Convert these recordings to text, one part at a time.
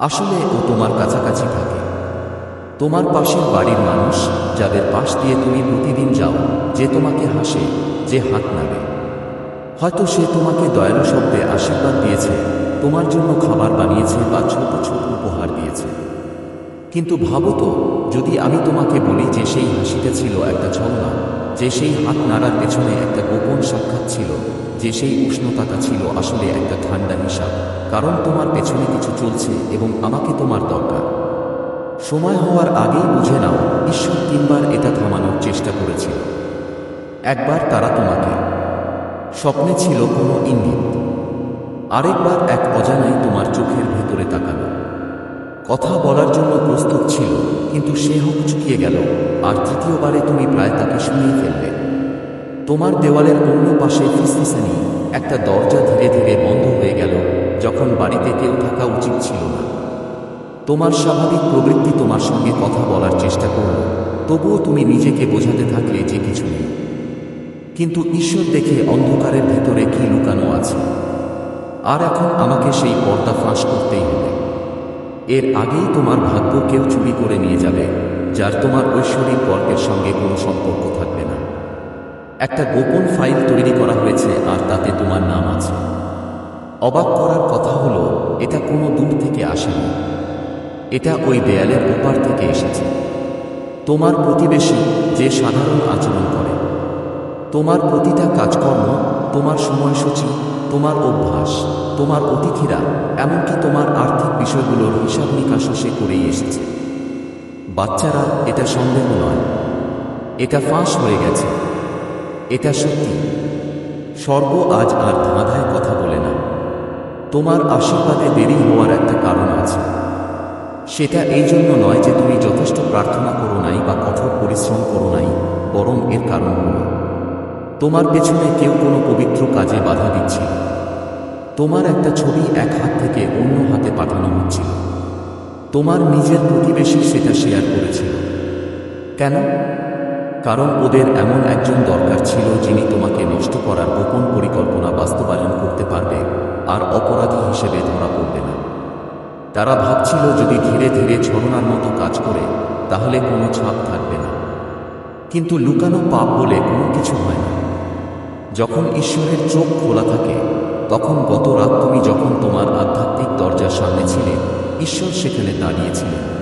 আসলে ও তোমার কাছাকাছি থাকে। তোমার পাশের বাড়ির মানুষ যাদের পাশ দিয়ে তুমি প্রতিদিন যাও, যে তোমাকে হাসে, যে হাত নাড়ে। হয়তো সে তোমাকে দয়ালু শব্দে আশীর্বাদ দিয়েছে, তোমার জন্য খাবার বানিয়েছে বা ছোট ছোট উপহার দিয়েছে। কিন্তু ভাবো তো, যদি আমি তোমাকে বলি যে সেই হাসিটা ছিল একটা ছলনা যে সেই হাত নাড়ার পেছনে একটা গোপন সাক্ষাৎ ছিল, যে সেই উষ্ণতাটা ছিল আসলে একটা ঠান্ডা হিসাব কারণ তোমার পেছনে কিছু চলছে এবং আমাকে তোমার দরকার। সময় হওয়ার আগেই বুঝে নাও, ঈশ্বর তিনবার এটা থামানোর চেষ্টা করেছিল। একবার তারা তোমাকে। স্বপ্নে ছিল কোনো ইঙ্গিত। আরেকবার এক অজানাই তোমার চোখের ভেতরে তাকানো কথা বলার জন্য প্রস্তুত ছিল, কিন্তু সে হোক চুকিয়ে গেল। আর তৃতীয়বারে তুমি প্রায় তাকে শুনিয়ে ফেললে। তোমার দেওয়ালের অন্য পাশে ফিসফিসানি, একটা দরজা ধীরে ধীরে বন্ধ হয়ে গেল, যখন বাড়িতে কেউ থাকা উচিত ছিল না। তোমার স্বাভাবিক প্রবৃত্তি তোমার সঙ্গে কথা বলার চেষ্টা করল, তবুও তুমি নিজেকে বোঝাতে থাকলে যে কিছু নেই। কিন্তু ঈশ্বর দেখে অন্ধকারের ভেতরে কি লুকানো আছে। আর এখন আমাকে সেই পর্দা ফাঁস করতেই হবে। এর আগেই তোমার ভাগ্য কেউ চুরি করে নিয়ে যাবে, যার তোমার ঐশ্বরিক গল্পের সঙ্গে কোনো সম্পর্ক থাকবে না। একটা গোপন ফাইল তৈরি করা হয়েছে আর তাতে তোমার নাম আছে। অবাক করার কথা হলো, এটা কোনো দূর থেকে আসেনি। এটা ওই দেয়ালের ওপার থেকে এসেছে। তোমার প্রতিবেশী যে সাধারণ আচরণ করে, তোমার প্রতিটা কাজকর্ম, তোমার সময়সূচি, তোমার অভ্যাস তোমার অতিথিরা, এমনকি তোমার আর্থিক বিষয়গুলোর হিসাব নিকাশও সে করেই এসেছে। বাচ্চারা, এটা সন্দেহ নয়। এটা ফাঁস হয়ে গেছে। এটা সত্যি। স্বর্গ আজ আর ধাঁধায় কথা বলে না। তোমার আশীর্বাদে দেরি হওয়ার একটা কারণ আছে। সেটা এই জন্য নয় যে তুমি যথেষ্ট প্রার্থনা করো নাই বা কঠোর পরিশ্রম করো নাই, বরং এর কারণ হল, তোমার পেছনে কেউ কোনো পবিত্র কাজে বাধা দিচ্ছিল তোমার একটা ছবি এক হাত থেকে অন্য হাতে পাঠানো হচ্ছিল। তোমার নিজের প্রতিবেশী সেটা শেয়ার করেছিল। কেন? কারণ ওদের এমন একজন দরকার ছিল যিনি তোমাকে নষ্ট করার গোপন পরিকল্পনা বাস্তবায়ন করতে পারবে আর অপরাধী হিসেবে ধরা পড়বে না। তারা ভাবছিল যদি ধীরে ধীরে ছড়নার মতো কাজ করে, তাহলে কোনো ছাপ থাকবে না। কিন্তু লুকানো পাপ বলে কোনো কিছু হয় না। যখন ঈশ্বরের চোখ খোলা থাকে তখন গত রাত তুমি যখন তোমার আধ্যাত্মিক দরজার সামনে ছিলে, ঈশ্বর সেখানে দাঁড়িয়েছিলেন।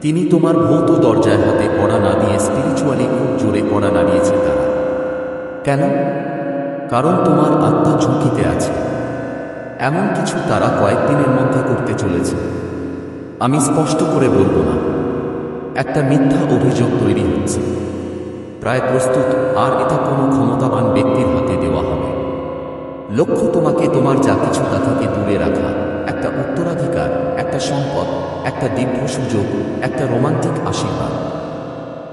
তিনি তোমার ভৌত দরজায় হাতে পড়া না দিয়ে স্পিরিচুয়ালি খুব জোরে পড়া নাড়িয়েছে তারা। কেন? কারণ তোমার আত্মা ঝুঁকিতে আছে। এমন কিছু তারা কয়েকদিনের মধ্যে করতে চলেছে। আমি স্পষ্ট করে বলব না। একটা মিথ্যা অভিযোগ তৈরি হচ্ছে। প্রায় প্রস্তুত, আর এটা কোনো ক্ষমতাবান ব্যক্তির হাতে লক্ষ্য তোমাকে তোমার যা কিছু তা থেকে দূরে রাখা। একটা উত্তরাধিকার, একটা সম্পদ, একটা দীর্ঘ সুযোগ, একটা রোমান্টিক আশীর্বাদ।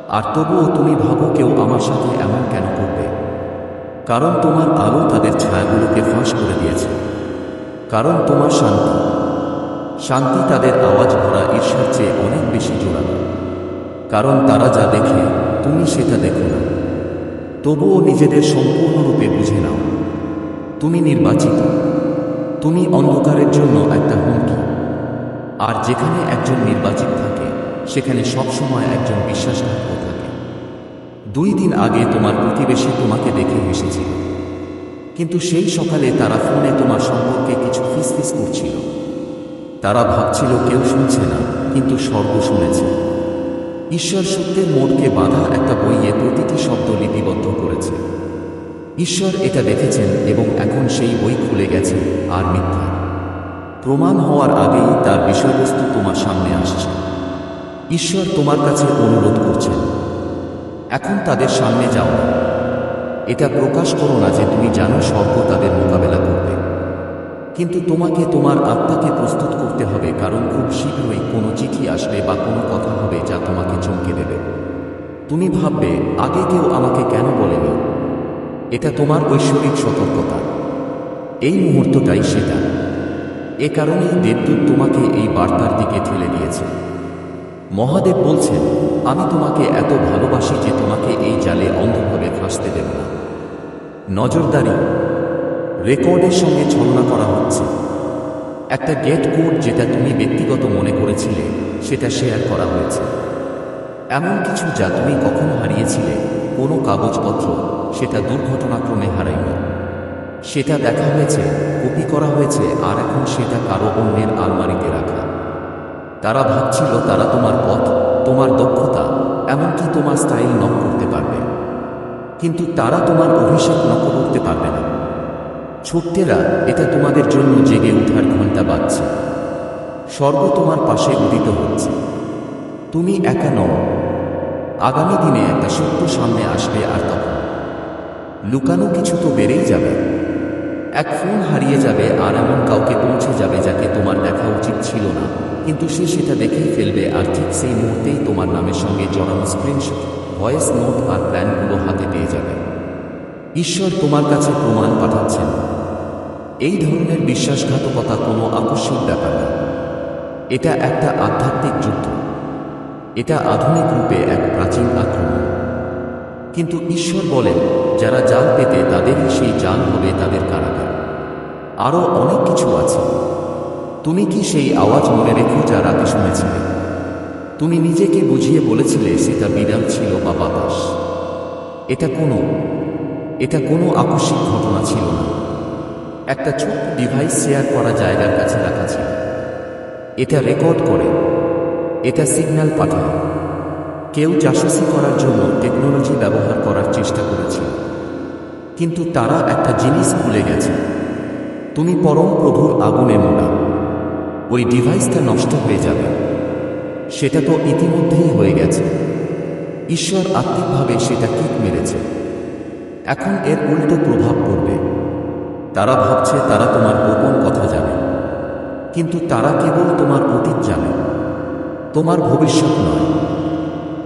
আর তবুও তুমি ভাবো কেউ আমার সাথে এমন কেন করবে? কারণ তোমার আলো তাদের ছায়াগুলোকে ফাঁস করে দিয়েছে। কারণ তোমার শান্তি। শান্তি তাদের আওয়াজ ভরা ঈর্ষার চেয়ে অনেক বেশি জোরালো। কারণ তারা যা দেখে, তুমি সেটা দেখো না। তবুও নিজেদের সম্পূর্ণরূপে বুঝে নাও। তুমি নির্বাচিত। তুমি অন্ধকারের জন্য একটা হুমকি। আর যেখানে একজন নির্বাচিত থাকে, সেখানে সবসময় একজন বিশ্বাসঘাতক থাকে। দুই দিন আগে তোমার প্রতিবেশী তোমাকে দেখে হেসেছিল। কিন্তু সেই সকালে তারা ফোনে তোমার সম্পর্কে কিছু ফিসফিস করছিল। তারা ভাবছিল কেউ শুনছে না, কিন্তু স্বর্গ শুনেছে। ঈশ্বর সত্যের মোড়কে বাঁধা একটা বইয়ে প্রতিটি শব্দ লিপিবদ্ধ করেছে। ঈশ্বর এটা দেখেছেন এবং এখন সেই বই খুলে গেছে আর মিথ্যা। প্রমাণ হওয়ার আগেই তার বিষয়বস্তু তোমার সামনে আসছে। ঈশ্বর তোমার কাছে অনুরোধ করছেন। এখন তাদের সামনে যাও এটা প্রকাশ করো না যে তুমি জানো স্বর্গ তাদের মোকাবেলা করবে। কিন্তু তোমাকে তোমার আত্মাকে প্রস্তুত করতে হবে, কারণ খুব শীঘ্রই কোনো চিঠি আসবে বা কোনো কথা হবে যা তোমাকে চমকে দেবে। তুমি ভাববে, আগে কেউ আমাকে কেন বলেনি? এটা তোমার ঐশ্বরিক সতর্কতা। এই মুহূর্তটাই সেটা। এ কারণেই দেবদূত তোমাকে এই বার্তার দিকে ঠেলে দিয়েছে। মহাদেব বলছেন, আমি তোমাকে এত ভালোবাসি যে তোমাকে এই জালে অন্ধভাবে ফাঁসতে দেব না। নজরদারি, রেকর্ডের সঙ্গে ছলনা করা হচ্ছে। একটা গেট কোড যেটা তুমি ব্যক্তিগত মনে করেছিলে, সেটা শেয়ার করা হয়েছে। এমন কিছু যা তুমি কখনো হারিয়েছিলে, কোনো কাগজপত্র সেটা দুর্ঘটনাক্রমে হারায়নি। সেটা দেখা হয়েছে, কপি করা হয়েছে, আর এখন সেটা কারও অন্যের আলমারিতে রাখা। তারা ভাবছিল তারা তোমার পথ, তোমার দক্ষতা, এমনকি তোমার স্টাইল নক করতে পারবে। কিন্তু তারা তোমার অভিষেক নক করতে পারবে না। ছোট্টেরা, এটা তোমাদের জন্য জেগে ওঠার ঘণ্টা বাজছে। স্বর্গ তোমার পাশে উদিত হচ্ছে। তুমি একা নও। আগামী দিনে একটা সত্য সামনে আসবে আর তখন লুকানো কিছু তো বেড়েই যাবে। এক ফোন হারিয়ে যাবে আর এমন কাউকে পৌঁছে যাবে যাকে তোমার দেখা উচিত ছিল না। কিন্তু সে সেটা দেখেই ফেলবে আর ঠিক সেই মুহূর্তেই তোমার নামের সঙ্গে জড়ানো স্ক্রিনশট ভয়েস নোট আর প্ল্যানগুলো হাতে পেয়ে যাবে। ঈশ্বর তোমার কাছে প্রমাণ পাঠাচ্ছেন। এই ধরনের বিশ্বাসঘাতকতা কোনো আকস্মিক ব্যাপার না। এটা একটা আধ্যাত্মিক যুদ্ধ। এটা আধুনিক রূপে এক প্রাচীন আক্রমণ। কিন্তু ঈশ্বর বলেন, যারা জাল পেতে তাদেরই সেই জাল হবে তাদের কারাগার। আরও অনেক কিছু আছে। তুমি কি সেই আওয়াজ মনে রেখো যা রাতে শুনেছিলে? তুমি নিজেকে বুঝিয়ে বলেছিলে সেটা বিড়াল ছিল বা বাতাস। এটা কোনো এটা কোনো আকস্মিক ঘটনা ছিল না। একটা ছোট্ট ডিভাইস শেয়ার করা জায়গার কাছে রাখা ছিল। এটা রেকর্ড করে, এটা সিগন্যাল পাঠায়। কেউ জাসুসি করার জন্য টেকনোলজি ব্যবহার করার চেষ্টা করেছে কিন্তু তারা একটা জিনিস ভুলে গেছে। তুমি পরম প্রভুর আগুনে মোড়া। ওই ডিভাইসটা নষ্ট হয়ে যাবে। সেটা তো ইতিমধ্যেই হয়ে গেছে। ঈশ্বর আত্মিকভাবে সেটা কিক মেরেছে। এখন এর উল্টো প্রভাব পড়বে। তারা ভাবছে তারা তোমার গোপন কথা জানে। কিন্তু তারা কেবল তোমার অতীত জানে। তোমার ভবিষ্যৎ নয়।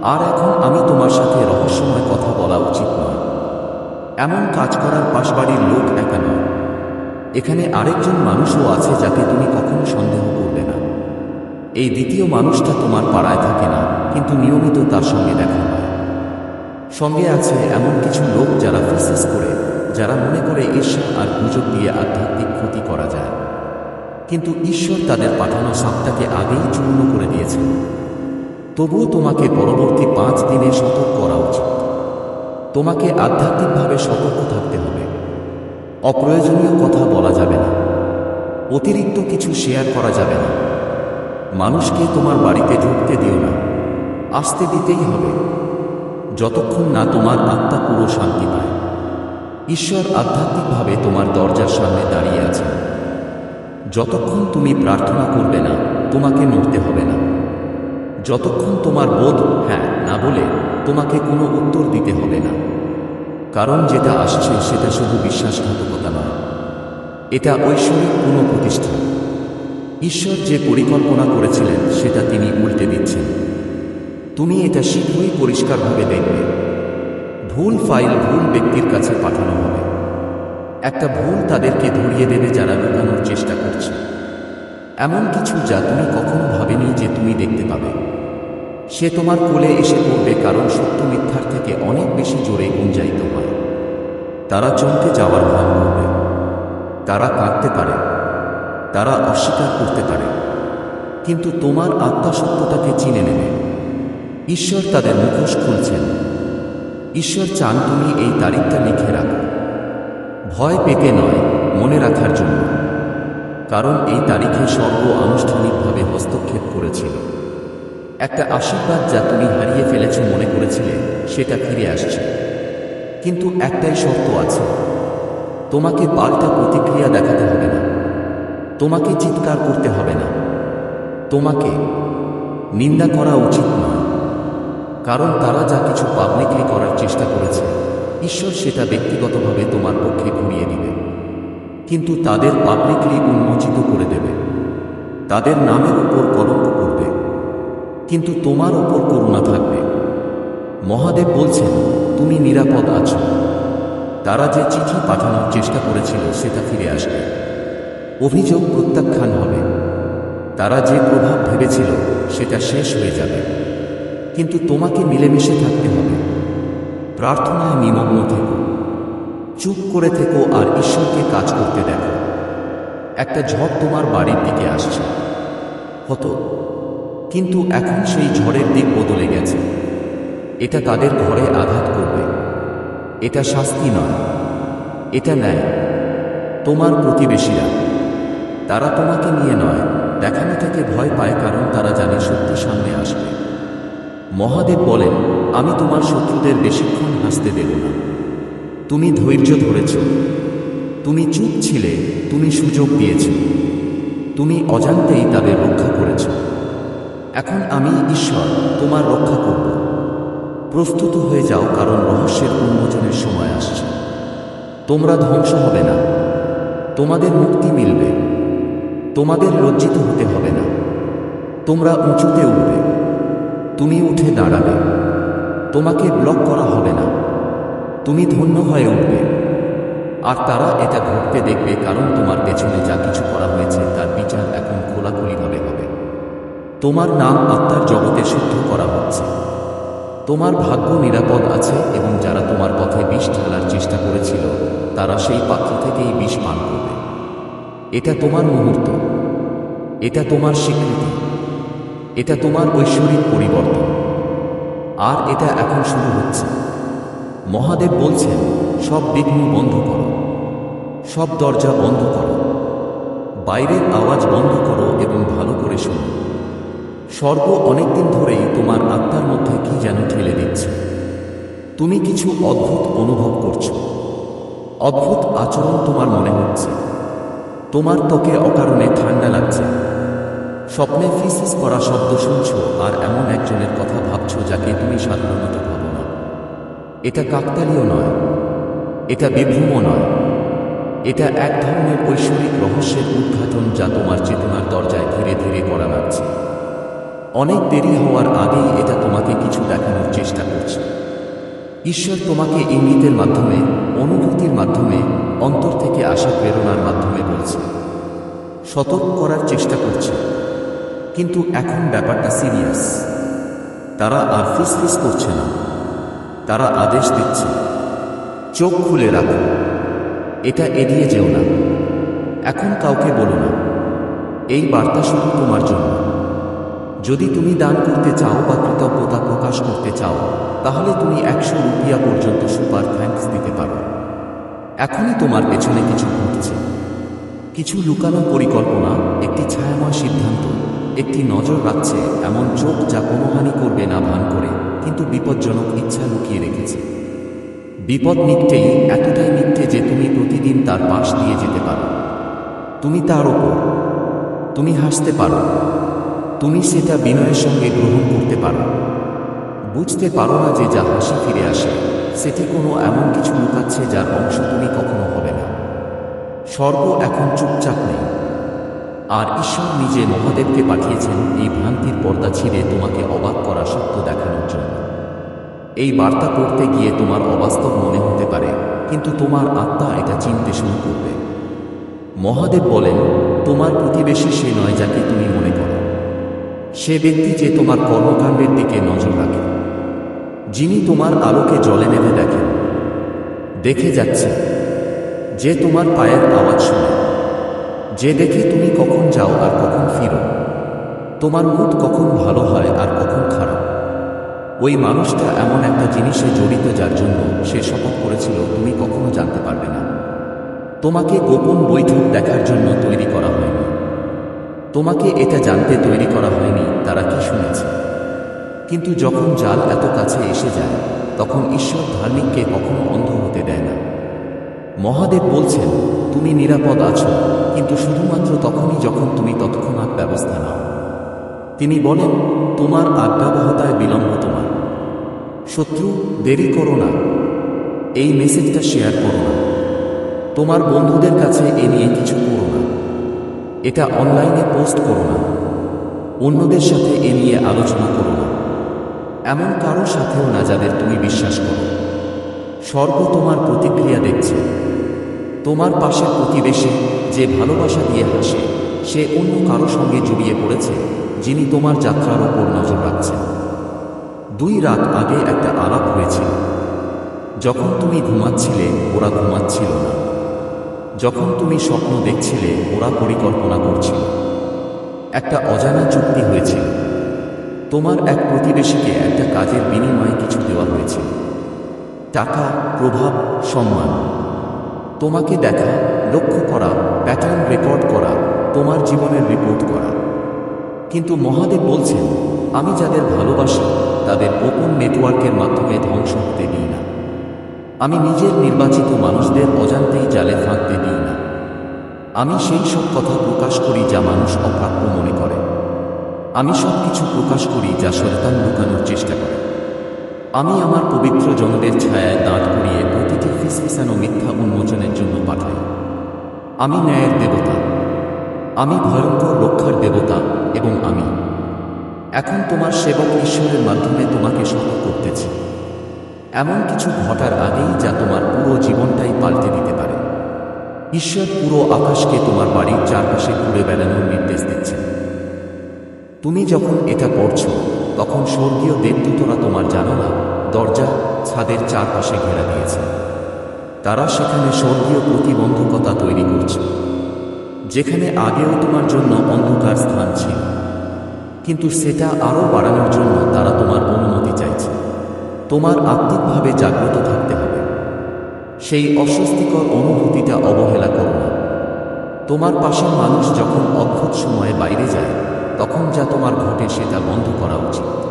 আর এখন আমি তোমার সাথে রহস্যময় কথা বলা উচিত নয়। এমন কাজ করার পাশবাড়ির লোক একা নয়। এখানে আরেকজন মানুষও আছে যাকে তুমি কখনো সন্দেহ করবে না। এই দ্বিতীয় মানুষটা তোমার পাড়ায় থাকে না, কিন্তু নিয়মিত তার সঙ্গে দেখা হয়। সঙ্গে আছে এমন কিছু লোক যারা ফিসেস করে, যারা মনে করে ঈশ্বর আর গুজব দিয়ে আধ্যাত্মিক ক্ষতি করা যায়। কিন্তু ঈশ্বর তাদের পাঠানো সাপটাকে আগেই চূর্ণ করে দিয়েছেন। তবুও তোমাকে পরবর্তী পাঁচ দিনে সতর্ক করা উচিত। তোমাকে আধ্যাত্মিকভাবে সতর্ক থাকতে হবে। অপ্রয়োজনীয় কথা বলা যাবে না। অতিরিক্ত কিছু শেয়ার করা যাবে না। মানুষকে তোমার বাড়িতে ঢুকতে দিও না। আসতে দিতেই হবে। যতক্ষণ না তোমার আত্মা পুরো শান্তি পায়। ঈশ্বর আধ্যাত্মিকভাবে তোমার দরজার সামনে দাঁড়িয়ে আছেন। যতক্ষণ তুমি প্রার্থনা করবে না, তোমাকে নড়তে হবে না। যতক্ষণ তোমার বোধ হ্যাঁ না বলে তোমাকে কোনো উত্তর দিতে হবে না। কারণ যেটা আসছে সেটা শুধু বিশ্বাসঘাতকতা নয়। এটা ঐশ্বরিক কোনো প্রতিষ্ঠা ঈশ্বর যে পরিকল্পনা করেছিলেন, সেটা তিনি উল্টে দিচ্ছেন। তুমি এটা শীঘ্রই পরিষ্কারভাবে দেখবে। ভুল ফাইল ভুল ব্যক্তির কাছে পাঠানো হবে। একটা ভুল তাদেরকে ধরিয়ে দেবে যারা লুকানোর চেষ্টা করছে। এমন কিছু যা তুমি কখনো ভাবেনি যে তুমি দেখতে পাবে। সে তোমার কোলে এসে পড়বে কারণ সত্য মিথ্যার থেকে অনেক বেশি জোরে গুঞ্জায়িত হয়। তারা চমকে যাওয়ার ভাব করবে। তারা কাঁদতে পারে। তারা অস্বীকার করতে পারে। কিন্তু তোমার আত্মা সত্যতাকে চিনে নেবে। ঈশ্বর তাদের মুখোশ খুলছেন। ঈশ্বর চান তুমি এই তারিখটা লিখে রাখো। ভয় পেতে নয় মনে রাখার জন্য। কারণ এই তারিখে স্বর্গ আনুষ্ঠানিকভাবে হস্তক্ষেপ করেছিল। একটা আশীর্বাদ যা তুমি হারিয়ে ফেলেছ মনে করেছিলে, সেটা ফিরে আসছে। কিন্তু একটাই শর্ত আছে। তোমাকে পাল্টা প্রতিক্রিয়া দেখাতে হবে না। তোমাকে চিৎকার করতে হবে না। তোমাকে নিন্দা করা উচিত নয়। কারণ তারা যা কিছু পাবলিকলি করার চেষ্টা করেছে, ঈশ্বর সেটা ব্যক্তিগতভাবে তোমার পক্ষে ঘুরিয়ে দিবে। কিন্তু তাদের পাবলিকলি উন্মোচিত করে দেবে। তাদের নামের উপর কলঙ্ক করবে। কিন্তু তোমার ওপর করুণা থাকবে। মহাদেব বলছেন, তুমি নিরাপদ আছো। তারা যে চিঠি পাঠানোর চেষ্টা করেছিল, সেটা ফিরে আসবে। অভিযোগ প্রত্যাখ্যান হবে। তারা যে প্রভাব ভেবেছিল, সেটা শেষ হয়ে যাবে। কিন্তু তোমাকে মিলেমিশে থাকতে হবে। প্রার্থনায় নিমগ্ন থেকো। চুপ করে থেকো আর ঈশ্বরকে কাজ করতে দেখো। একটা ঝড় তোমার বাড়ির দিকে আসছে। হতো, কিন্তু এখন সেই ঝড়ের দিক বদলে গেছে। এটা তাদের ঘরে আঘাত করবে। এটা শাস্তি নয়। এটা নেয় তোমার প্রতিবেশীরা, তারা তোমাকে নিয়ে নয়। দেখানো থেকে ভয় পায় কারণ তারা জানে সত্যি সামনে আসবে। মহাদেব বলেন, আমি তোমার শত্রুদের বেশিক্ষণ হাসতে দেব না। তুমি ধৈর্য ধরেছ। তুমি চুপ ছিলে, তুমি সুযোগ দিয়েছ। তুমি অজান্তেই তাদের রক্ষা করেছ। এখন আমি ঈশ্বর, তোমার রক্ষা করব। প্রস্তুত হয়ে যাও, কারণ রহস্যের উন্মোচনের সময় আসছে। তোমরা ধ্বংস হবে না। তোমাদের মুক্তি মিলবে। তোমাদের লজ্জিত হতে হবে না। তোমরা উঁচুতে উঠবে। তুমি উঠে দাঁড়াবে। তোমাকে ব্লক করা হবে না। তুমি ধন্য হয়ে উঠবে। আর তারা এটা ঘটতে দেখবে, কারণ তোমার পেছনে যা কিছু করা হয়েছে, তার বিচার এখন খোলাখুলিভাবে হবে। তোমার নাম আত্মার জগতে শুদ্ধ করা হচ্ছে। তোমার ভাগ্য নিরাপদ আছে, এবং যারা তোমার পথে বিষ ঢালার চেষ্টা করেছিল, তারা সেই পাত্র থেকেই বিষ পান করবে। এটা তোমার মুহূর্ত। এটা তোমার স্বীকৃতি। এটা তোমার ঐশ্বরিক পরিবর্তন। আর এটা এখন শুরু হচ্ছে। মহাদেব বলছেন, সব বিঘ্ন বন্ধ করো। সব দরজা বন্ধ করো। বাইরের আওয়াজ বন্ধ করো এবং ভালো করে শোনো। স্বর্গ অনেকদিন ধরেই তোমার আত্মার মধ্যে কি যেন ঠেলে দিচ্ছে। তুমি কিছু অদ্ভুত অনুভব করছ। অদ্ভুত আচরণ তোমার মনে হচ্ছে। তোমার ত্বকে অকারণে ঠান্ডা লাগছে। স্বপ্নে ফিসিস করা শব্দ শুনছো আর এমন একজনের কথা ভাবছ যাকে তুমি সাধারণত এটা কাকতালীয় নয়, এটা বিভ্রম নয়, এটা এক ধরনের ঐশ্বরিক রহস্যের উদ্ঘাটন যা তোমার চেতনার দরজায় ধীরে ধীরে করা লাগছে। অনেক দেরি হওয়ার আগেই এটা তোমাকে কিছু দেখানোর চেষ্টা করছে। ঈশ্বর তোমাকে ইঙ্গিতের মাধ্যমে, অনুভূতির মাধ্যমে, অন্তর থেকে আসা প্রেরণার মাধ্যমে বলছে। সতর্ক করার চেষ্টা করছে, কিন্তু এখন ব্যাপারটা সিরিয়াস। তারা আর ফিসফিস করছে না। তারা আদেশ দিচ্ছে। চোখ খুলে রাখো। এটা এড়িয়ে যেও না। এখন কাউকে বলো না। এই বার্তা শুধু তোমার জন্য। যদি তুমি দান করতে চাও বা কৃতজ্ঞতা প্রকাশ করতে চাও, তাহলে তুমি একশো রুপিয়া পর্যন্ত সুপার থ্যাঙ্কস দিতে পারো। এখনই তোমার পেছনে কিছু ঘটছে। কিছু লুকানো পরিকল্পনা, একটি ছায়াময় সিদ্ধান্ত, একটি নজর রাখছে, এমন চোখ যা কোনো হানি করবে না ভান করে। কিন্তু বিপজ্জনক ইচ্ছা লুকিয়ে রেখেছে। বিপদ মিটতেই এতটাই মিথ্যে যে তুমি প্রতিদিন তার পাশ দিয়ে যেতে পারো। তুমি তার ওপর, তুমি হাসতে পারো। তুমি সেটা বিনয়ের সঙ্গে গ্রহণ করতে পারো। বুঝতে পারো না যে যা হাসি ফিরে আসে, সেটি কোনো এমন কিছু লুকাচ্ছে যার অংশ তুমি কখনো হবে না। স্বর্গ এখন চুপচাপ নেই। আর ঈশ্বর নিজে মহাদেবকে পাঠিয়েছেন, এই ভ্রান্তির পর্দা ছিঁড়ে তোমাকে অবাক করা সত্য জন্য এই বার্তা পড়তে গিয়ে তোমার অবাস্তব মনে হতে পারে, কিন্তু তোমার আত্মা এটা চিনতে শুরু করবে। মহাদেব বলেন, তোমার প্রতিবেশী সে নয় যাকে তুমি মনে করো। সে ব্যক্তি যে তোমার কর্মকাণ্ডের দিকে নজর রাখে। যিনি তোমার আলোকে জলে নেমে দেখেন। দেখে যাচ্ছে, যে তোমার পায়ের আওয়াজ শুনে। যে দেখে তুমি কখন যাও আর কখন ফিরো। তোমার মুড কখন ভালো হয় আর কখন ওই মানুষটা এমন একটা জিনিসে জড়িত যার জন্য সে শপথ করেছিল, তুমি কখনো জানতে পারবে না। তোমাকে গোপন বৈঠক দেখার জন্য তৈরি করা হয়নি। তোমাকে এটা জানতে তৈরি করা হয়নি, তারা কি শুনেছে। কিন্তু যখন জাল এত কাছে এসে যায়, তখন ঈশ্বর ধার্মিককে কখনো অন্ধ হতে দেয় না। মহাদেব বলছেন, তুমি নিরাপদ আছো, কিন্তু শুধুমাত্র তখনই যখন তুমি তৎক্ষণাৎ ব্যবস্থা নাও। তিনি বলেন, তোমার আজ্ঞাবহতায় বিলম্ব তোমার শত্রু, দেরি করো না। এই মেসেজটা শেয়ার করো না। তোমার বন্ধুদের কাছে এ নিয়ে কিছু করো না। এটা অনলাইনে পোস্ট করো না। অন্যদের সাথে এ নিয়ে আলোচনা করো না। এমন কারও সাথেও না যাদের তুমি বিশ্বাস করো। স্বর্গ তোমার প্রতিক্রিয়া দেখছে। তোমার পাশের প্রতিবেশী যে ভালোবাসা দিয়ে হাসে, সে অন্য কারও সঙ্গে জড়িয়ে পড়েছে, যিনি তোমার যাত্রার ওপর নজর রাখছেন। দুই রাত আগে একটা আলাপ হয়েছিল। যখন তুমি ঘুমাচ্ছিলে, ওরা ঘুমাচ্ছিল না। যখন তুমি স্বপ্ন দেখছিলে, ওরা পরিকল্পনা করছিল। একটা অজানা চুক্তি হয়েছিল। তোমার এক প্রতিবেশীকে একটা কাজের বিনিময়ে কিছু দেওয়া হয়েছিল। টাকা, প্রভাব, সম্মান। তোমাকে দেখা, লক্ষ্য করা, প্যাটার্ন রেকর্ড করা, তোমার জীবনের রিপোর্ট করা। কিন্তু মহাদেব বলছেন, আমি যাদের ভালোবাসি তাদের গোপন নেটওয়ার্কের মাধ্যমে ধ্বংস হতে দিই না। আমি নিজের নির্বাচিত মানুষদের অজান্তেই জালে ফাঁকতে দিই না। আমি সেই সব কথা প্রকাশ করি যা মানুষ অপ্রাপ্য মনে করে। আমি সব কিছু প্রকাশ করি যা শয়তান লুকানোর চেষ্টা করে। আমি আমার পবিত্র জনদের ছায়ায় দাঁড় করিয়ে প্রতিটি ফিসফিসানো মিথ্যা উন্মোচনের জন্য পাঠাই। আমি ন্যায়ের দেবতা। আমি ভয়ঙ্কর রক্ষার দেবতা এবং আমি। এখন তোমার সেবক ঈশ্বরের মাধ্যমে তোমাকে সতর্ক করতেছি। এমন কিছু ঘটার আগেই যা তোমার পুরো জীবনটাই পাল্টে দিতে পারে। ঈশ্বর পুরো আকাশকে তোমার বাড়ির চারপাশে ঘুরে বেড়ানোর নির্দেশ দিচ্ছেন। তুমি যখন এটা পড়ছো, তখন স্বর্গীয় দেবদূতরা তোমার জানালা, দরজা, ছাদের চারপাশে ঘেরা দিয়েছে। তারা সেখানে স্বর্গীয় প্রতিবন্ধকতা তৈরি করছে। যেখানে আগেও তোমার জন্য অন্ধকার স্থান ছিল। কিন্তু সেটা আরও বাড়ানোর জন্য তারা তোমার অনুমতি চাইছে। তোমার আত্মিকভাবে জাগ্রত থাকতে হবে। সেই অস্বস্তিকর অনুভূতিটা অবহেলা করো না। তোমার পাশের মানুষ যখন অদ্ভুত সময়ে বাইরে যায়, তখন যা তোমার ঘটে সেটা বন্ধ করা উচিত।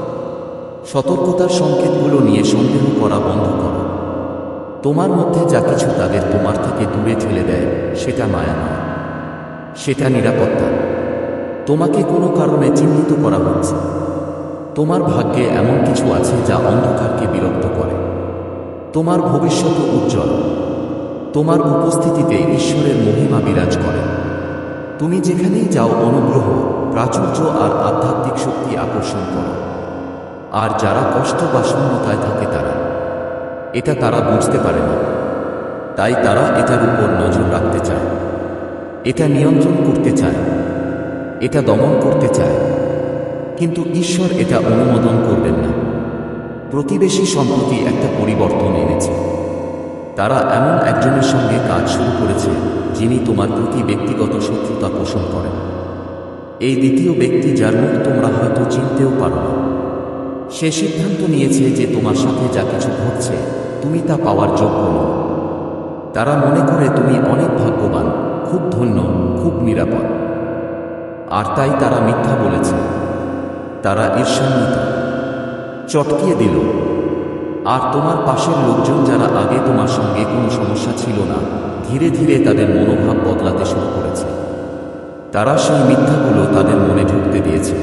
সতর্কতার সংকেতগুলো নিয়ে সন্দেহ করা বন্ধ করো। তোমার মধ্যে যা কিছু তাদের তোমার থেকে দূরে ঠেলে দেয়, সেটা মায়া নয়। সেটা নিরাপত্তা। তোমাকে কোনো কারণে চিহ্নিত করা হচ্ছে। তোমার ভাগ্যে এমন কিছু আছে যা অন্ধকারকে বিরক্ত করে। তোমার ভবিষ্যৎ উজ্জ্বল। তোমার উপস্থিতিতে ঈশ্বরের মহিমা বিরাজ করে। তুমি যেখানেই যাও, অনুগ্রহ, প্রাচুর্য আর আধ্যাত্মিক শক্তি আকর্ষণ করো। আর যারা কষ্ট বা শূন্যতায় থাকে তারা। এটা তারা বুঝতে পারে না। তাই তারা এটার উপর নজর রাখতে চায়। এটা নিয়ন্ত্রণ করতে চায়। এটা দমন করতে চায়। কিন্তু ঈশ্বর এটা অনুমোদন করবেন না। প্রতিবেশী সম্প্রতি একটা পরিবর্তন এনেছে। তারা এমন একজনের সঙ্গে কাজ শুরু করেছে, যিনি তোমার প্রতি ব্যক্তিগত শত্রুতা পোষণ করেন। এই দ্বিতীয় ব্যক্তি যার মুখ তোমরা হয়তো চিনতেও পারো না। সে সিদ্ধান্ত নিয়েছে যে তোমার সাথে যা কিছু ঘটছে, তুমি তা পাওয়ার যোগ্য নও। তারা মনে করে তুমি অনেক ভাগ্যবান, খুব ধন্য, খুব নিরাপদ। আর তাই তারা মিথ্যা বলেছে। তারা ঈর্ষান্বিত। চটকিয়ে দিল। আর তোমার পাশের লোকজন যারা আগে তোমার সঙ্গে কোনো সমস্যা ছিল না, ধীরে ধীরে তাদের মনোভাব বদলাতে শুরু করেছে। তারা সেই মিথ্যাগুলো তাদের মনে ঢুকতে দিয়েছে।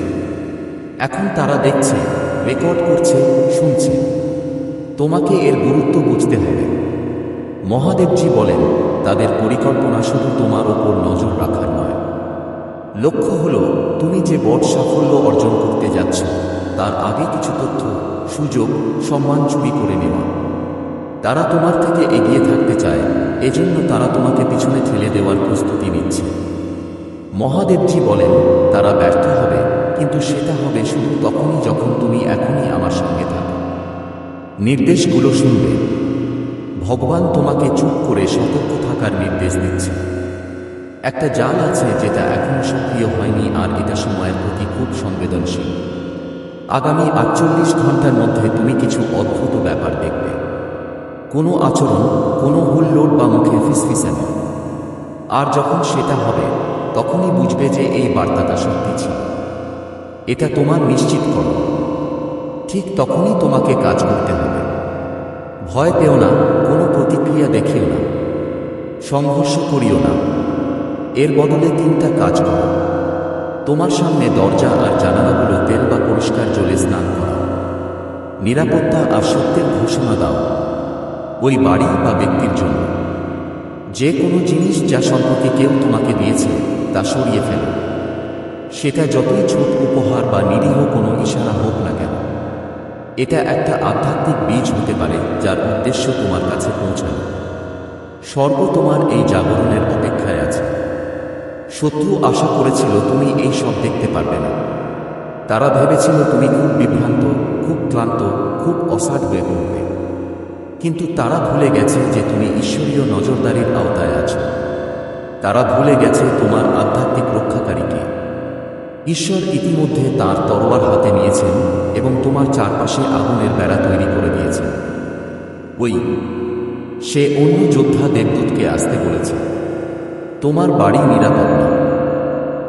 এখন তারা দেখছে, রেকর্ড করছে, শুনছে। তোমাকে এর গুরুত্ব বুঝতে হবে। মহাদেবজি বলেন, তাদের পরিকল্পনা শুধু তোমার ওপর নজর রাখার লক্ষ্য হল, তুমি যে বড় সাফল্য অর্জন করতে যাচ্ছ, তার আগে কিছু তথ্য, সুযোগ, সম্মান চুরি করে নেওয়া। তারা তোমার থেকে এগিয়ে থাকতে চায়, এজন্য তারা তোমাকে পিছনে ঠেলে দেওয়ার প্রস্তুতি নিচ্ছে। মহাদেবজি বলেন, তারা ব্যর্থ হবে, কিন্তু সেটা হবে শুধু তখনই যখন তুমি এখনই আমার সঙ্গে থাকো। নির্দেশগুলো শুনবে। ভগবান তোমাকে চুপ করে সতর্ক থাকার নির্দেশ দিচ্ছে। একটা জাল আছে যেটা এখন সক্রিয় হয়নি আর এটা সময়ের প্রতি খুব সংবেদনশীল। আগামী আটচল্লিশ ঘণ্টার মধ্যে তুমি কিছু অদ্ভুত ব্যাপার দেখবে। কোনো আচরণ, কোনো হুল্লোড় বা মুখে ফিসফিসে ফিসফিসানো আর যখন সেটা হবে, তখনই বুঝবে যে এই বার্তাটা সত্যি ছিল। এটা তোমার নিশ্চিত করো। ঠিক তখনই তোমাকে কাজ করতে হবে। ভয় পেও না, কোনো প্রতিক্রিয়া দেখিও না। সংঘর্ষ করিও না। এর বদলে তিনটা কাজ করো। তোমার সামনে দরজা আর জানালাগুলো তেল বা পরিষ্কার জলে স্নান করা। নিরাপত্তা আর সত্যের ঘোষণা দাও। ওই বাড়ি বা ব্যক্তির জন্য। যে কোনো জিনিস যা সম্পর্কে কেউ তোমাকে দিয়েছে, তা সরিয়ে ফেলো। সেটা যতই ছোট উপহার বা নিরীহ কোনো ইশারা হোক না কেন। এটা একটা আধ্যাত্মিক বীজ হতে পারে, যার উদ্দেশ্য তোমার কাছে পৌঁছানো। স্বর্গ তোমার এই জাগরণের অপেক্ষায় আছে শত্রু আশা করেছিল, তুমি এই সব দেখতে পারবে না। তারা ভেবেছিল, তুমি খুব বিভ্রান্ত, খুব ক্লান্ত, খুব অসাড় হয়ে পড়বে। কিন্তু তারা ভুলে গেছে যে তুমি ঈশ্বরীয় নজরদারির আওতায় আছো। তারা ভুলে গেছে তোমার আধ্যাত্মিক রক্ষাকারীকে। ঈশ্বর ইতিমধ্যে তার তরোয়ার হাতে নিয়েছেন এবং তোমার চারপাশে আগুনের বেড়া তৈরি করে দিয়েছেন। ওই, সে অন্য যোদ্ধা দেবদূতকে আসতে বলেছে, তোমার বাড়ি নিরাপদ না।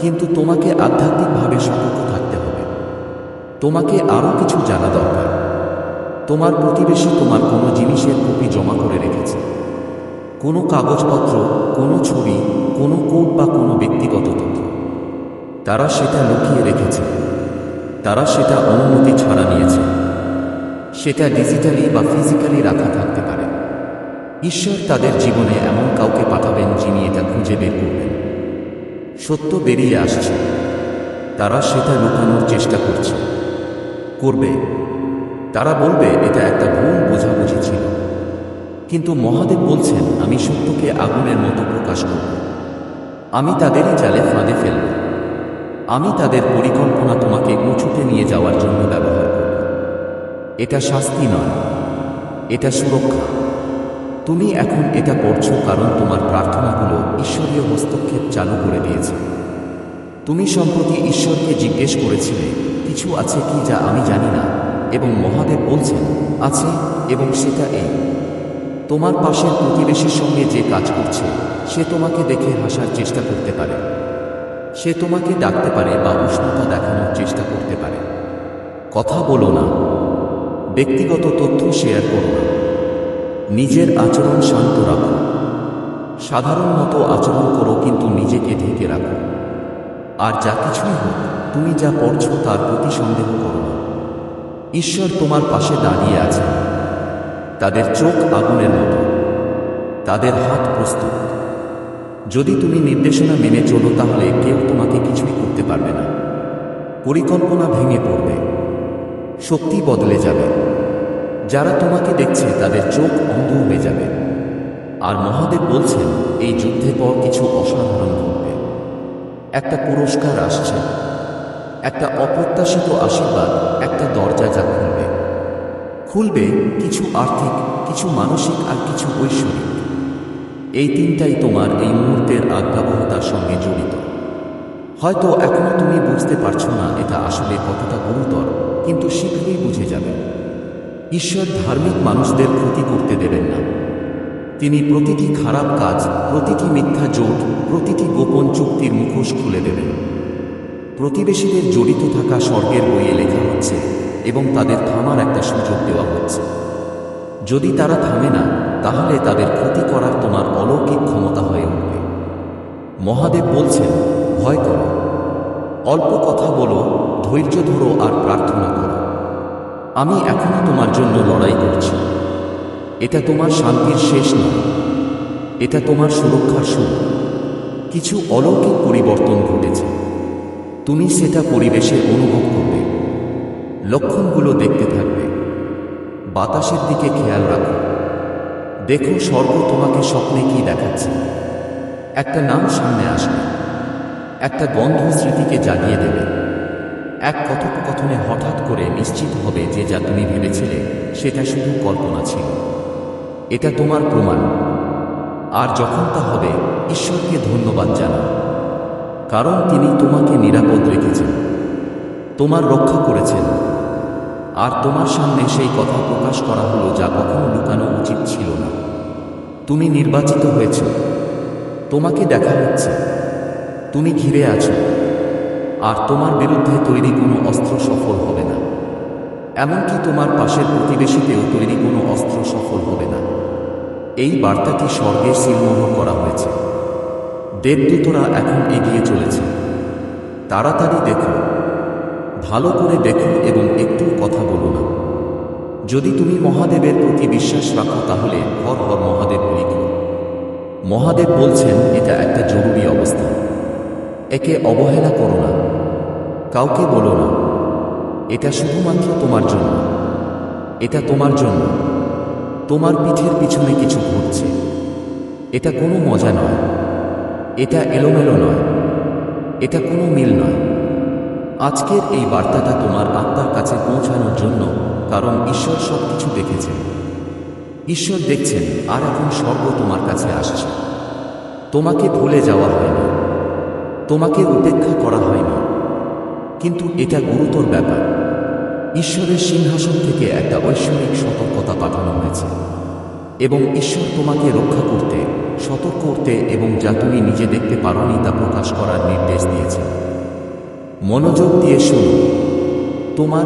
কিন্তু তোমাকে আধ্যাত্মিকভাবে সতর্ক থাকতে হবে। তোমাকে আরও কিছু জানা দরকার। তোমার প্রতিবেশী তোমার কোনো জিনিসের কপি জমা করে রেখেছে। কোনো কাগজপত্র, কোনো ছবি, কোনো কোড বা কোনো ব্যক্তিগত তথ্য। তারা সেটা লুকিয়ে রেখেছে। তারা সেটা অনুমতি ছাড়া নিয়েছে। সেটা ডিজিটালি বা ফিজিক্যালি রাখা থাকতে পারে। ঈশ্বর তাদের জীবনে এমন কাউকে পাঠাবেন যিনি এটা খুঁজে বের করবেন। সত্য বেরিয়ে আসছে। তারা সেটা লুকানোর চেষ্টা করছে। করবে। তারা বলবে, এটা একটা ভুল বোঝাবুঝি ছিল। কিন্তু মহাদেব বলছেন, আমি সত্যকে আগুনের মতো প্রকাশ করব। আমি তাদেরই জালে ফাঁদে ফেলব। আমি তাদের পরিকল্পনা তোমাকে উঁচুতে নিয়ে যাওয়ার জন্য ব্যবহার করব। এটা শাস্তি নয়। এটা সুরক্ষা। তুমি এখন এটা করছ কারণ তোমার প্রার্থনাগুলো ঈশ্বরীয় হস্তক্ষেপ চালু করে দিয়েছে। তুমি সম্প্রতি ঈশ্বরকে জিজ্ঞেস করেছিলে, কিছু আছে কি যা আমি জানি না? এবং মহাদেব বলছেন, আছে এবং সেটা এই। তোমার পাশের প্রতিবেশীর সঙ্গে যে কাজ করছে, সে তোমাকে দেখে হাসার চেষ্টা করতে পারে। সে তোমাকে ডাকতে পারে বা উষ্ণতা দেখানোর চেষ্টা করতে পারে। কথা বলো না। ব্যক্তিগত তথ্য শেয়ার করো না। নিজের আচরণ শান্ত রাখো। সাধারণ মতো আচরণ করো কিন্তু নিজেকে ঢেকে রাখো। আর যা কিছুই হোক, তুমি যা পড়ছ তার প্রতি সন্দেহ করো না। ঈশ্বর তোমার পাশে দাঁড়িয়ে আছে তাদের চোখ আগুনের মতো। তাদের হাত প্রস্তুত। যদি তুমি নির্দেশনা মেনে চলো তাহলে কেউ তোমাকে কিছুই করতে পারবে না। পরিকল্পনা ভেঙে পড়বে। শক্তি বদলে যাবে। যারা তোমাকে দেখছে, তাদের চোখ অন্ধ হয়ে যাবে। আর মহাদেব বলছেন, এই যুদ্ধের পর কিছু অসাধারণ ঘটবে। একটা পুরস্কার আসছে। একটা অপ্রত্যাশিত আশীর্বাদ একটা দরজা যা খুলবে। খুলবে কিছু আর্থিক, কিছু মানসিক আর কিছু ঐশ্বরিক। এই তিনটাই তোমার এই মুহূর্তের আজ্ঞাবহতার সঙ্গে জড়িত। হয়তো এখনও তুমি বুঝতে পারছ না এটা আসলে কতটা গুরুতর, কিন্তু শীঘ্রই বুঝে যাবে। ঈশ্বর ধার্মিক মানুষদের ক্ষতি করতে দেবেন না। তিনি প্রতিটি খারাপ কাজ, প্রতিটি মিথ্যা জোট, প্রতিটি গোপন চুক্তির মুখোশ খুলে দেবেন। প্রতিবেশীদের জড়িত থাকা স্বর্গের বইয়ে লেখা হচ্ছে এবং তাদের থামার একটা সুযোগ দেওয়া হচ্ছে। যদি তারা থামে না, তাহলে তাদের ক্ষতি করার তোমার অলৌকিক ক্ষমতা হয়ে উঠবে। মহাদেব বলছেন, ভয় করো। অল্প কথা বলো, ধৈর্য ধরো আর প্রার্থনা আমি এখনও তোমার জন্য লড়াই করছি। এটা তোমার শান্তির শেষ নয় এটা তোমার সুরক্ষার শুরু। কিছু অলৌকিক পরিবর্তন ঘটেছে। তুমি সেটা পরিবেশে অনুভব করবে। লক্ষণগুলো দেখতে থাকবে। বাতাসের দিকে খেয়াল রাখো। দেখো স্বর্গ তোমাকে স্বপ্নে কি দেখাচ্ছে। একটা নাম সামনে আসবে। একটা গন্ধ স্মৃতিকে জাগিয়ে দেবে। এক কথোপকথনে হঠাৎ করে নিশ্চিত হবে যে যা তুমি ভেবেছিলে, সেটা শুধু কল্পনা ছিল। এটা তোমার প্রমাণ। আর যখন তা হবে, ঈশ্বরকে ধন্যবাদ জানাও। কারণ তিনি তোমাকে নিরাপদ রেখেছেন। তোমার রক্ষা করেছেন। আর তোমার সামনে সেই কথা প্রকাশ করা হলো যা কখনো লুকানো উচিত ছিল না। তুমি নির্বাচিত হয়েছ। তোমাকে দেখা হচ্ছে। তুমি ঘিরে আছো। আর তোমার বিরুদ্ধে তৈরি কোনো অস্ত্র সফল হবে না। এমনকি তোমার পাশের প্রতিবেশীতেও তৈরি কোনো অস্ত্র সফল হবে না। এই বার্তাটি স্বর্গে সিলমোহর করা হয়েছে। দেবদূতরা এখন এগিয়ে চলেছে। তাড়াতাড়ি দেখো। ভালো করে দেখো এবং একটু কথা বলো না। যদি তুমি মহাদেবের প্রতি বিশ্বাস রাখো, তাহলে হর হর মহাদেব লিখো মহাদেব বলছেন, এটা একটা জরুরি অবস্থা। একে অবহেলা করো না। কাউকে বলো না। এটা শুধুমাত্র তোমার জন্য। এটা তোমার জন্য। তোমার পিঠের পিছনে কিছু ঘটছে এটা কোনো মজা নয়। এটা এলোমেলো নয়। এটা কোনো মিল নয়। আজকের এই বার্তাটা তোমার আত্মার কাছে পৌঁছানোর জন্য কারণ ঈশ্বর সব কিছু দেখেছেন ঈশ্বর দেখছেন আর এখন স্বর্গ তোমার কাছে আসছে। তোমাকে ভুলে যাওয়া হয়নি। তোমাকে উপেক্ষা করা হয়নি। কিন্তু এটা গুরুতর ব্যাপার। ঈশ্বরের সিংহাসন থেকে একটা ঐশ্বরিক সতর্কতা পাঠানো হয়েছে। এবং ঈশ্বর তোমাকে রক্ষা করতে, সতর্ক করতে এবং যা তুমি নিজে দেখতে পারোনি তা প্রকাশ করার নির্দেশ দিয়েছে। মনোযোগ দিয়ে শুনো তোমার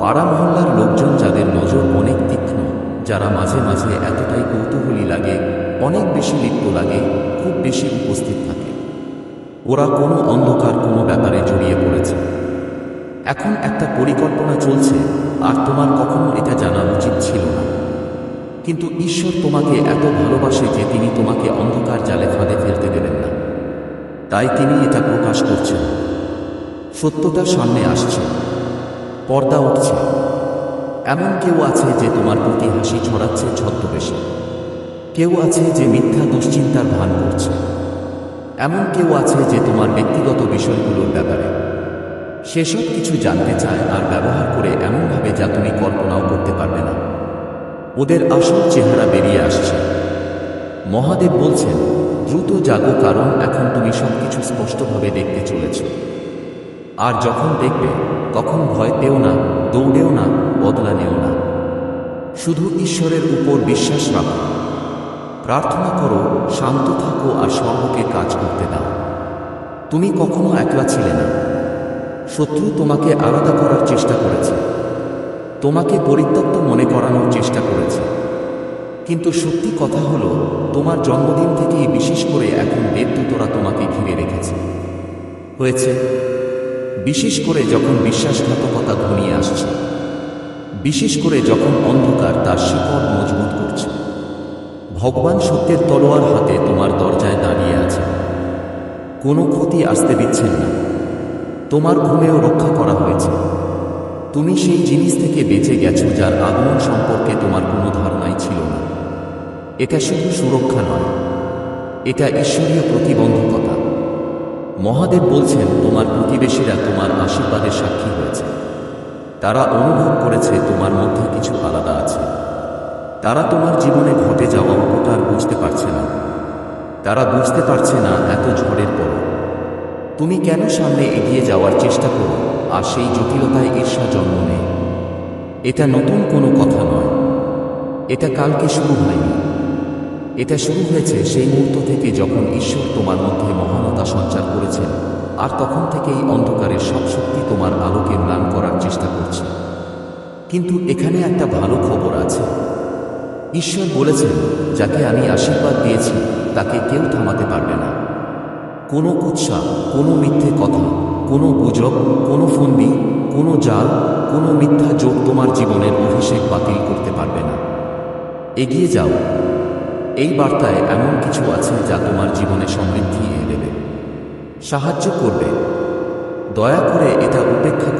পাড়া মহল্লার লোকজন যাদের নজর অনেক তীক্ষ্ণ, যারা মাঝে মাঝে এতটাই কৌতূহলী লাগে, অনেক বেশি লিপ্ত লাগে, খুব বেশি উপস্থিত থাকে। ওরা কোনো অন্ধকার কোনো ব্যাপারে জড়িয়ে পড়েছে। এখন একটা পরিকল্পনা চলছে, আর তোমার কখনো এটা জানা উচিত ছিল না। কিন্তু ঈশ্বর তোমাকে এত ভালোবাসে যে তিনি তোমাকে অন্ধকার জালে ফাঁদে ফেলতে দেবেন না। তাই তিনি এটা প্রকাশ করছেন। সত্যটা সামনে আসছে, পর্দা উঠছে। এমন কেউ আছে যে তোমার প্রতি হাসি ছড়াচ্ছে ছদ্মবেশে। কেউ আছে যে মিথ্যা দুশ্চিন্তার ভান করছে। এমন কেউ আছে যে তোমার ব্যক্তিগত বিষয়গুলোর ব্যাপারে। সেসব কিছু জানতে চায় আর ব্যবহার করে এমনভাবে যা তুমি কল্পনাও করতে পারবে না। ওদের আসল চেহারা বেরিয়ে আসছে। মহাদেব বলছেন, দ্রুত জাগো কারণ এখন তুমি সবকিছু স্পষ্টভাবে দেখতে চলেছ। আর যখন দেখবে, তখন ভয় পেও না, দৌড়েও না, বদলা নেও না। শুধু ঈশ্বরের উপর বিশ্বাস রাখো। প্রার্থনা করো, শান্ত থাকো আর সর্বকে কাজ করতে দাও। তুমি কখনো একলা ছিলে না। শত্রু তোমাকে আলাদা করার চেষ্টা করেছে। তোমাকে পরিত্যক্ত মনে করানোর চেষ্টা করেছে। কিন্তু সত্যি কথা হলো, তোমার জন্মদিন থেকেই বিশেষ করে এখন দেবদূতরা তোমাকে ঘিরে রেখেছে। হয়েছে। বিশেষ করে যখন বিশ্বাসঘাতকতা ঘনিয়ে আসছে। বিশেষ করে যখন অন্ধকার তার শিকড় ভগবান সত্যের তলোয়ার হাতে তোমার দরজায় দাঁড়িয়ে আছে। কোনো ক্ষতি আসতে দিচ্ছেন না। তোমার ঘুমেও রক্ষা করা হয়েছে। তুমি সেই জিনিস থেকে বেঁচে গেছো যার আগমন সম্পর্কে তোমার কোনো ধারণাই ছিল না। এটা শুধু সুরক্ষা নয়, এটা ঈশ্বরীয় প্রতিবন্ধকতা। মহাদেব বলছেন, তোমার প্রতিবেশীরা তোমার আশীর্বাদের সাক্ষী হয়েছে। তারা অনুভব করেছে তোমার মধ্যে কিছু আলাদা তারা তোমার জীবনে ঘটে যাওয়া উপকার বুঝতে পারছে না। তারা বুঝতে পারছে না এত ঝড়ের পর। তুমি কেন সামনে এগিয়ে যাওয়ার চেষ্টা করো আর সেই জটিলতায় ঈর্ষা জন্ম নেয়? এটা নতুন কোনো কথা নয়। এটা কালকে শুরু হয়নি। এটা শুরু হয়েছে সেই মুহূর্ত থেকে যখন ঈশ্বর তোমার মধ্যে মহানতা সঞ্চার করেছেন আর তখন থেকেই অন্ধকারের সব শক্তি তোমার আলোকে ম্লান করার চেষ্টা করছে। কিন্তু এখানে একটা ভালো খবর আছে। ঈশ্বর বলেছেন, যাকে আমি আশীর্বাদ দিয়েছি, তাকে কেউ থামাতে পারবে না। কোনো কুৎসা, কোনো মিথ্যে কথা, কোনো গুজব, কোনো ফন্দি, কোনো জাল, কোনো মিথ্যা যোগ তোমার জীবনের অভিষেক বাতিল করতে পারবে না। এগিয়ে যাও। এই বার্তায় এমন কিছু আছে যা তোমার জীবনে সমৃদ্ধি এনে দেবে। সাহায্য করবে। দয়া করে এটা উপেক্ষা